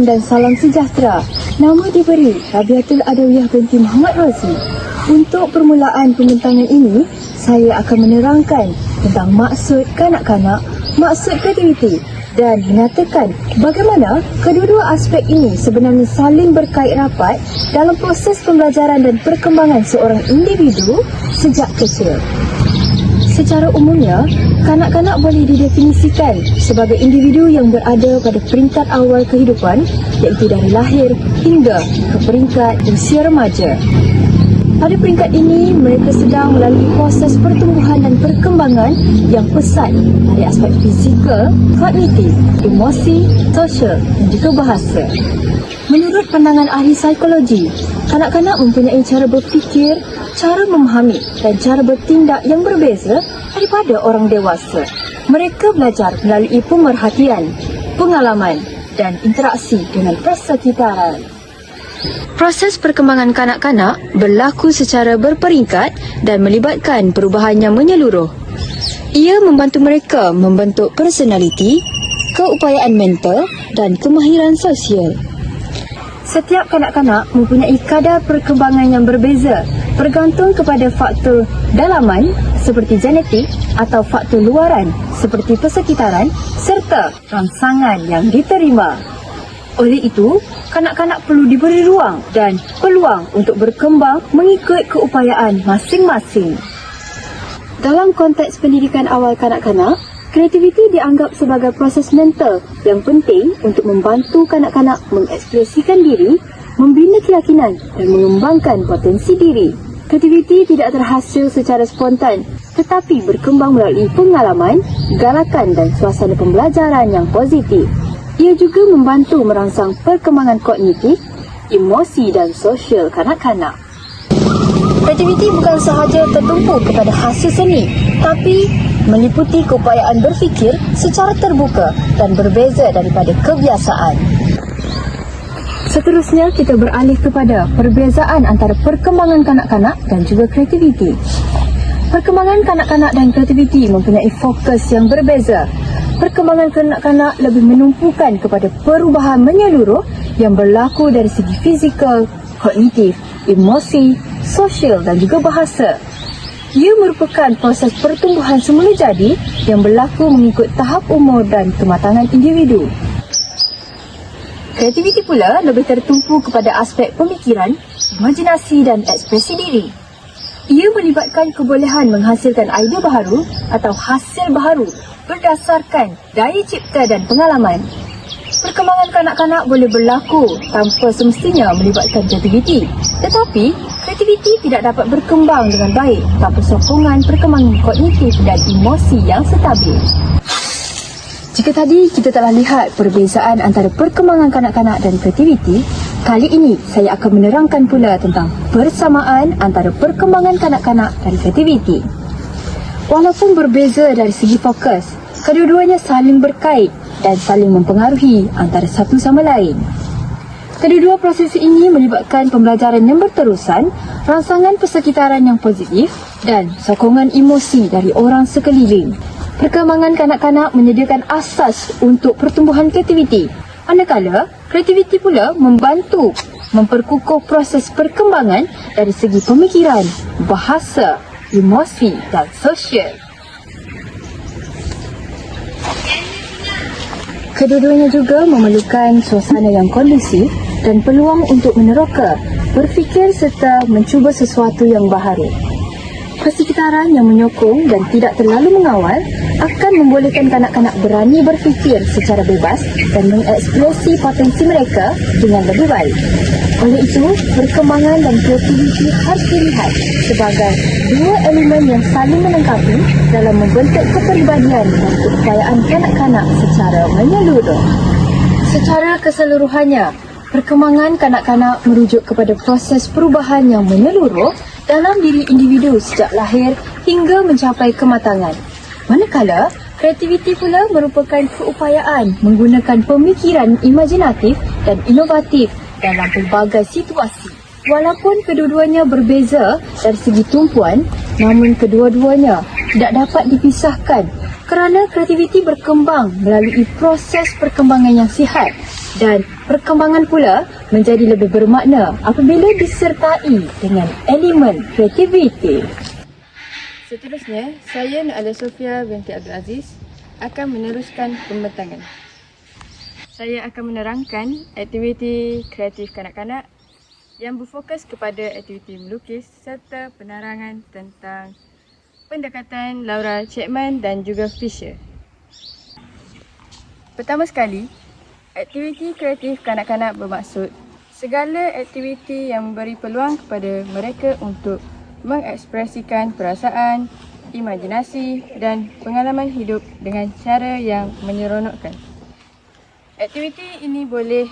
Assalamualaikum dan salam sejahtera. Nama diberi Rabiatul Adawiyah binti Muhammad Razi. Untuk permulaan pembentangan ini, saya akan menerangkan tentang maksud kanak-kanak, maksud kreativiti dan menyatakan bagaimana kedua-dua aspek ini sebenarnya saling berkait rapat dalam proses pembelajaran dan perkembangan seorang individu sejak kecil. Secara umumnya, kanak-kanak boleh didefinisikan sebagai individu yang berada pada peringkat awal kehidupan iaitu dari lahir hingga ke peringkat usia remaja. Pada peringkat ini, mereka sedang melalui proses pertumbuhan dan perkembangan yang pesat dari aspek fizikal, kognitif, emosi, sosial dan juga bahasa. Menurut pandangan ahli psikologi, kanak-kanak mempunyai cara berfikir, cara memahami dan cara bertindak yang berbeza daripada orang dewasa. Mereka belajar melalui pemerhatian, pengalaman dan interaksi dengan persekitaran. Proses perkembangan kanak-kanak berlaku secara berperingkat dan melibatkan perubahan yang menyeluruh. Ia membantu mereka membentuk personaliti, keupayaan mental dan kemahiran sosial. Setiap kanak-kanak mempunyai kadar perkembangan yang berbeza bergantung kepada faktor dalaman seperti genetik atau faktor luaran seperti persekitaran serta rangsangan yang diterima. Oleh itu, kanak-kanak perlu diberi ruang dan peluang untuk berkembang mengikut keupayaan masing-masing. Dalam konteks pendidikan awal kanak-kanak, kreativiti dianggap sebagai proses mental yang penting untuk membantu kanak-kanak mengekspresikan diri, membina keyakinan dan mengembangkan potensi diri. Kreativiti tidak terhasil secara spontan tetapi berkembang melalui pengalaman, galakan dan suasana pembelajaran yang positif. Ia juga membantu merangsang perkembangan kognitif, emosi dan sosial kanak-kanak. Kreativiti bukan sahaja tertumpu kepada hasil seni, tapi meliputi keupayaan berfikir secara terbuka dan berbeza daripada kebiasaan. Seterusnya, kita beralih kepada perbezaan antara perkembangan kanak-kanak dan juga kreativiti. Perkembangan kanak-kanak dan kreativiti mempunyai fokus yang berbeza. Perkembangan kanak-kanak lebih menumpukan kepada perubahan menyeluruh yang berlaku dari segi fizikal, kognitif, emosi, sosial dan juga bahasa. Ia merupakan proses pertumbuhan semula jadi yang berlaku mengikut tahap umur dan kematangan individu. Kreativiti pula lebih tertumpu kepada aspek pemikiran, imajinasi dan ekspresi diri. Ia melibatkan kebolehan menghasilkan idea baharu atau hasil baharu berdasarkan daya cipta dan pengalaman. Perkembangan kanak-kanak boleh berlaku tanpa semestinya melibatkan kreativiti. Tetapi, kreativiti tidak dapat berkembang dengan baik tanpa sokongan perkembangan kognitif dan emosi yang stabil. Jika tadi kita telah lihat perbezaan antara perkembangan kanak-kanak dan kreativiti, kali ini saya akan menerangkan pula tentang persamaan antara perkembangan kanak-kanak dan kreativiti. Walaupun berbeza dari segi fokus, kedua-duanya saling berkait dan saling mempengaruhi antara satu sama lain. Kedua-dua proses ini melibatkan pembelajaran yang berterusan, rangsangan persekitaran yang positif dan sokongan emosi dari orang sekeliling. Perkembangan kanak-kanak menyediakan asas untuk pertumbuhan kreativiti. Manakala, kreativiti pula membantu memperkukuh proses perkembangan dari segi pemikiran, bahasa, emosi dan sosial. Kedua-duanya juga memerlukan suasana yang kondusif dan peluang untuk meneroka, berfikir serta mencuba sesuatu yang baharu. Persekitaran yang menyokong dan tidak terlalu mengawal akan membolehkan kanak-kanak berani berfikir secara bebas dan mengekspresi potensi mereka dengan lebih baik. Oleh itu, perkembangan dan kreativiti harus dilihat sebagai dua elemen yang saling melengkapi dalam membentuk kepribadian dan keupayaan kanak-kanak secara menyeluruh. Secara keseluruhannya, perkembangan kanak-kanak merujuk kepada proses perubahan yang menyeluruh dalam diri individu sejak lahir hingga mencapai kematangan. Manakala, kreativiti pula merupakan keupayaan menggunakan pemikiran imajinatif dan inovatif dalam pelbagai situasi. Walaupun kedua-duanya berbeza dari segi tumpuan, namun kedua-duanya tidak dapat dipisahkan Kerana kreativiti berkembang melalui proses perkembangan yang sihat dan perkembangan pula menjadi lebih bermakna apabila disertai dengan elemen kreativiti. Seterusnya, saya Nu'ala Sofia binti Abdul Aziz akan meneruskan pembentangan. Saya akan menerangkan aktiviti kreatif kanak-kanak yang berfokus kepada aktiviti melukis serta penerangan tentang pendekatan Laura Chapman dan juga Fisher. Pertama sekali, aktiviti kreatif kanak-kanak bermaksud segala aktiviti yang memberi peluang kepada mereka untuk mengekspresikan perasaan, imajinasi dan pengalaman hidup dengan cara yang menyeronokkan. Aktiviti ini boleh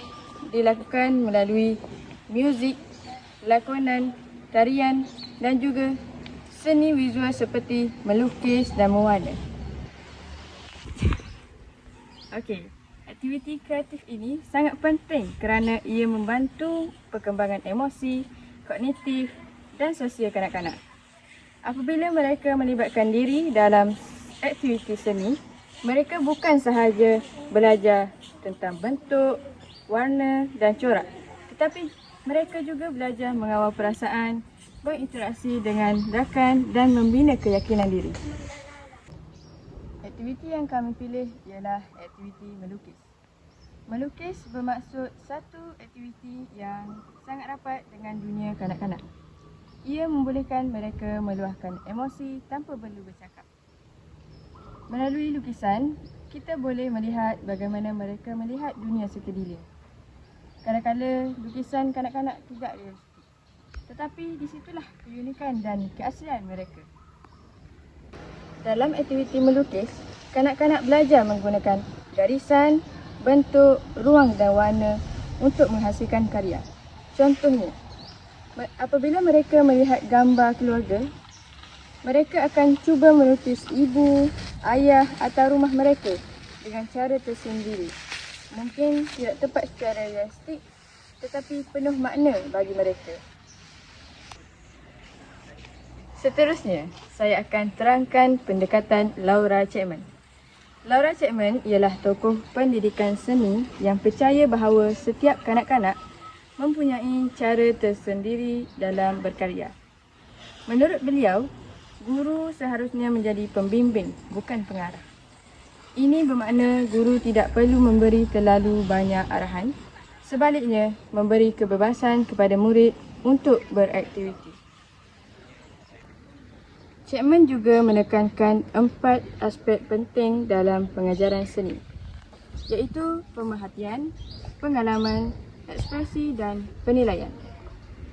dilakukan melalui muzik, lakonan, tarian dan juga seni visual seperti melukis dan mewarna. Okey, aktiviti kreatif ini sangat penting kerana ia membantu perkembangan emosi, kognitif dan sosial kanak-kanak. Apabila mereka melibatkan diri dalam aktiviti seni, mereka bukan sahaja belajar tentang bentuk, warna dan corak, tetapi mereka juga belajar mengawal perasaan, berinteraksi dengan rakan dan membina keyakinan diri. Aktiviti yang kami pilih ialah aktiviti melukis. Melukis bermaksud satu aktiviti yang sangat rapat dengan dunia kanak-kanak. Ia membolehkan mereka meluahkan emosi tanpa perlu bercakap. Melalui lukisan, kita boleh melihat bagaimana mereka melihat dunia sekeliling. Kadang-kadang lukisan kanak-kanak tidak realistik. Tetapi di situlah keunikan dan keaslian mereka. Dalam aktiviti melukis, kanak-kanak belajar menggunakan garisan, bentuk, ruang dan warna untuk menghasilkan karya. Contohnya, apabila mereka melihat gambar keluarga, mereka akan cuba melukis ibu, ayah atau rumah mereka dengan cara tersendiri. Mungkin tidak tepat secara realistik tetapi penuh makna bagi mereka. Seterusnya, saya akan terangkan pendekatan Laura Chapman. Laura Chapman ialah tokoh pendidikan seni yang percaya bahawa setiap kanak-kanak mempunyai cara tersendiri dalam berkarya. Menurut beliau, guru seharusnya menjadi pembimbing, bukan pengarah. Ini bermakna guru tidak perlu memberi terlalu banyak arahan, sebaliknya memberi kebebasan kepada murid untuk beraktiviti. Chapman juga menekankan empat aspek penting dalam pengajaran seni, iaitu pemerhatian, pengalaman, ekspresi dan penilaian.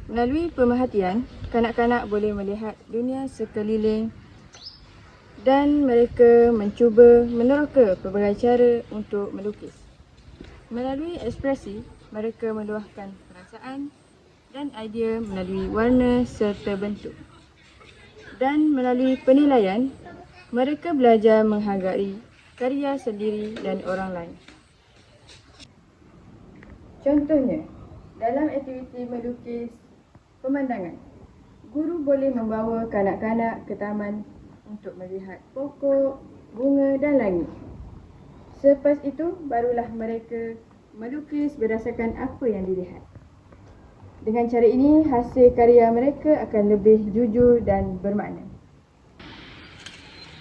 Melalui pemerhatian, kanak-kanak boleh melihat dunia sekeliling dan mereka mencuba meneroka pelbagai cara untuk melukis. Melalui ekspresi, mereka meluahkan perasaan dan idea melalui warna serta bentuk. Dan melalui penilaian, mereka belajar menghargai karya sendiri dan orang lain. Contohnya, dalam aktiviti melukis pemandangan, guru boleh membawa kanak-kanak ke taman untuk melihat pokok, bunga dan langit. Selepas itu, barulah mereka melukis berdasarkan apa yang dilihat. Dengan cara ini, hasil karya mereka akan lebih jujur dan bermakna.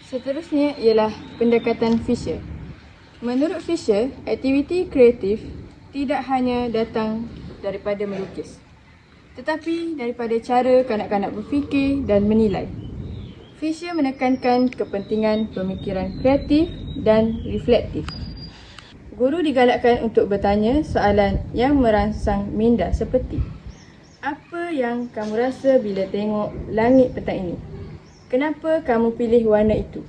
Seterusnya ialah pendekatan Fisher. Menurut Fisher, aktiviti kreatif tidak hanya datang daripada melukis tetapi daripada cara kanak-kanak berfikir dan menilai. Fisher menekankan kepentingan pemikiran kreatif dan reflektif. Guru digalakkan untuk bertanya soalan yang merangsang minda seperti Yang kamu rasa bila tengok langit petang ini? Kenapa kamu pilih warna itu?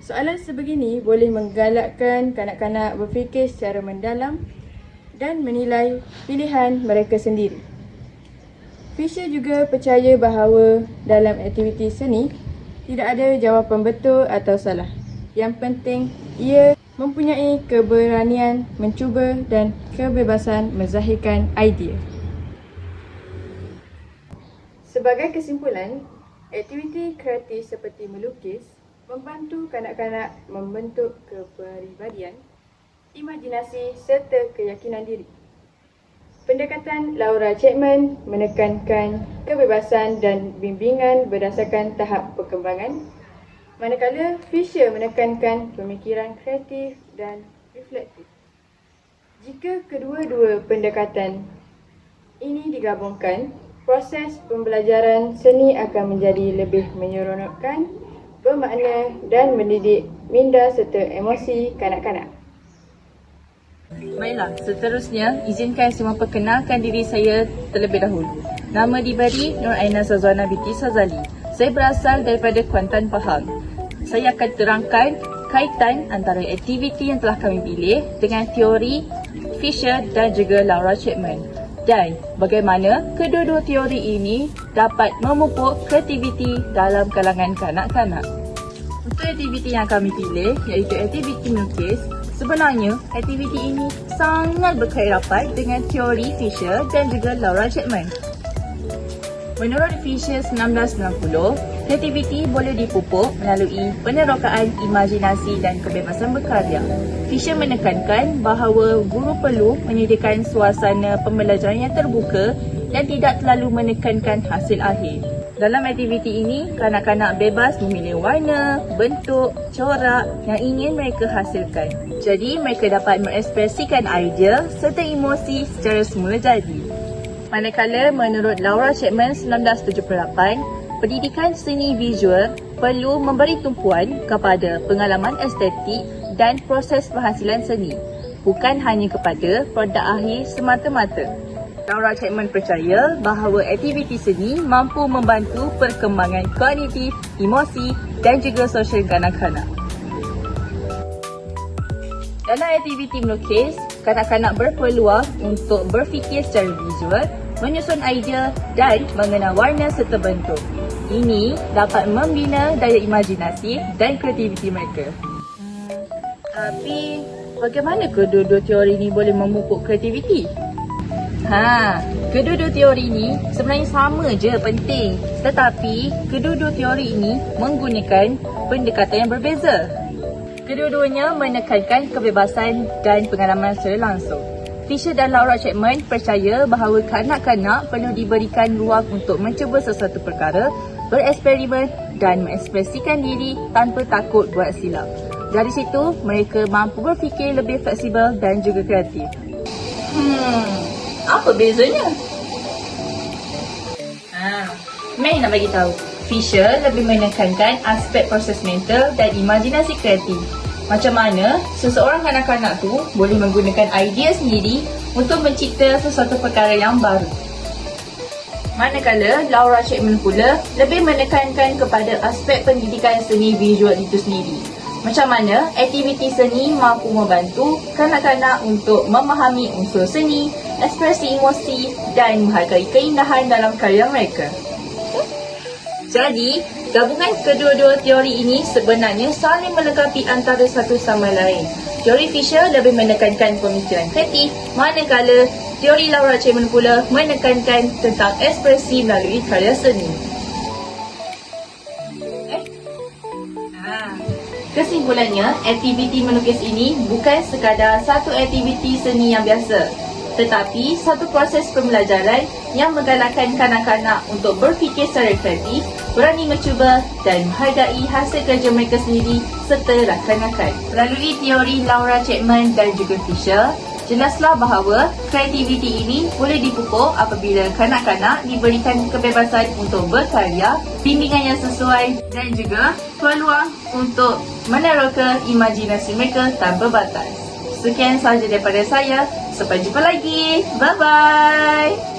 Soalan sebegini boleh menggalakkan kanak-kanak berfikir secara mendalam dan menilai pilihan mereka sendiri. Fisher juga percaya bahawa dalam aktiviti seni tidak ada jawapan betul atau salah. Yang penting ia mempunyai keberanian mencuba dan kebebasan menzahirkan idea. Sebagai kesimpulan, aktiviti kreatif seperti melukis membantu kanak-kanak membentuk kepribadian, imajinasi serta keyakinan diri. Pendekatan Laura Chapman menekankan kebebasan dan bimbingan berdasarkan tahap perkembangan, manakala Fisher menekankan pemikiran kreatif dan reflektif. Jika kedua-dua pendekatan ini digabungkan, proses pembelajaran seni akan menjadi lebih menyeronokkan, bermakna dan mendidik minda serta emosi kanak-kanak. Baiklah, seterusnya izinkan saya memperkenalkan diri saya terlebih dahulu. Nama diberi Nur Aina Sazwana binti Sazali. Saya berasal daripada Kuantan Pahang. Saya akan terangkan kaitan antara aktiviti yang telah kami pilih dengan teori Fisher dan juga Laura Chapman dan bagaimana kedua-dua teori ini dapat memupuk kreativiti dalam kalangan kanak-kanak. Untuk aktiviti yang kami pilih iaitu aktiviti melukis, sebenarnya aktiviti ini sangat berkait rapat dengan teori Fisher dan juga Laura Chapman. Menurut Fisher 1990, kreativiti boleh dipupuk melalui penerokaan imajinasi dan kebebasan berkarya. Fisher menekankan bahawa guru perlu menyediakan suasana pembelajaran yang terbuka dan tidak terlalu menekankan hasil akhir. Dalam aktiviti ini, kanak-kanak bebas memilih warna, bentuk, corak yang ingin mereka hasilkan. Jadi, mereka dapat mengekspresikan idea serta emosi secara semula jadi. Manakala menurut Laura Chapman 1978, pendidikan seni visual perlu memberi tumpuan kepada pengalaman estetik dan proses penghasilan seni, bukan hanya kepada produk akhir semata-mata. Laura Chapman percaya bahawa aktiviti seni mampu membantu perkembangan kognitif, emosi dan juga sosial kanak-kanak. Dalam aktiviti melukis, kanak-kanak berpeluang untuk berfikir secara visual, menyusun idea dan mengenal warna serta bentuk. Ini dapat membina daya imajinasi dan kreativiti mereka. Tapi bagaimana kedua-dua teori ini boleh memupuk kreativiti? Ha, kedua-dua teori ini sebenarnya sama je penting. Tetapi kedua-dua teori ini menggunakan pendekatan yang berbeza. Kedua-duanya menekankan kebebasan dan pengalaman secara langsung. Fisher dan Laura Chapman percaya bahawa kanak-kanak perlu diberikan ruang untuk mencuba sesuatu perkara, bereksperimen dan mengekspresikan diri tanpa takut buat silap. Dari situ, mereka mampu berfikir lebih fleksibel dan juga kreatif. Hmm, apa bezanya? Ha, May nak bagi tahu. Fisher lebih menekankan aspek proses mental dan imajinasi kreatif. Macam mana seseorang kanak-kanak tu boleh menggunakan idea sendiri untuk mencipta sesuatu perkara yang baru. Manakala Laura Chapman pula lebih menekankan kepada aspek pendidikan seni visual itu sendiri. Macam mana aktiviti seni mampu membantu kanak-kanak untuk memahami unsur seni, ekspresi emosi dan menghargai keindahan dalam karya mereka. Jadi, gabungan kedua-dua teori ini sebenarnya saling melengkapi antara satu sama lain. Teori Fisher lebih menekankan pemikiran kreatif, manakala teori Laura Chapman pula menekankan tentang ekspresi melalui karya seni. Eh? Ah. Kesimpulannya, aktiviti melukis ini bukan sekadar satu aktiviti seni yang biasa tetapi satu proses pembelajaran yang menggalakkan kanak-kanak untuk berfikir secara kreatif, berani mencuba dan menghargai hasil kerja mereka sendiri serta rakan-rakan. Melalui teori Laura Chapman dan juga Fisher, jelaslah bahawa kreativiti ini boleh dipupuk apabila kanak-kanak diberikan kebebasan untuk berkarya, bimbingan yang sesuai dan juga peluang untuk meneroka imajinasi mereka tanpa batas. Sekian sahaja daripada saya. Sampai jumpa lagi. Bye-bye.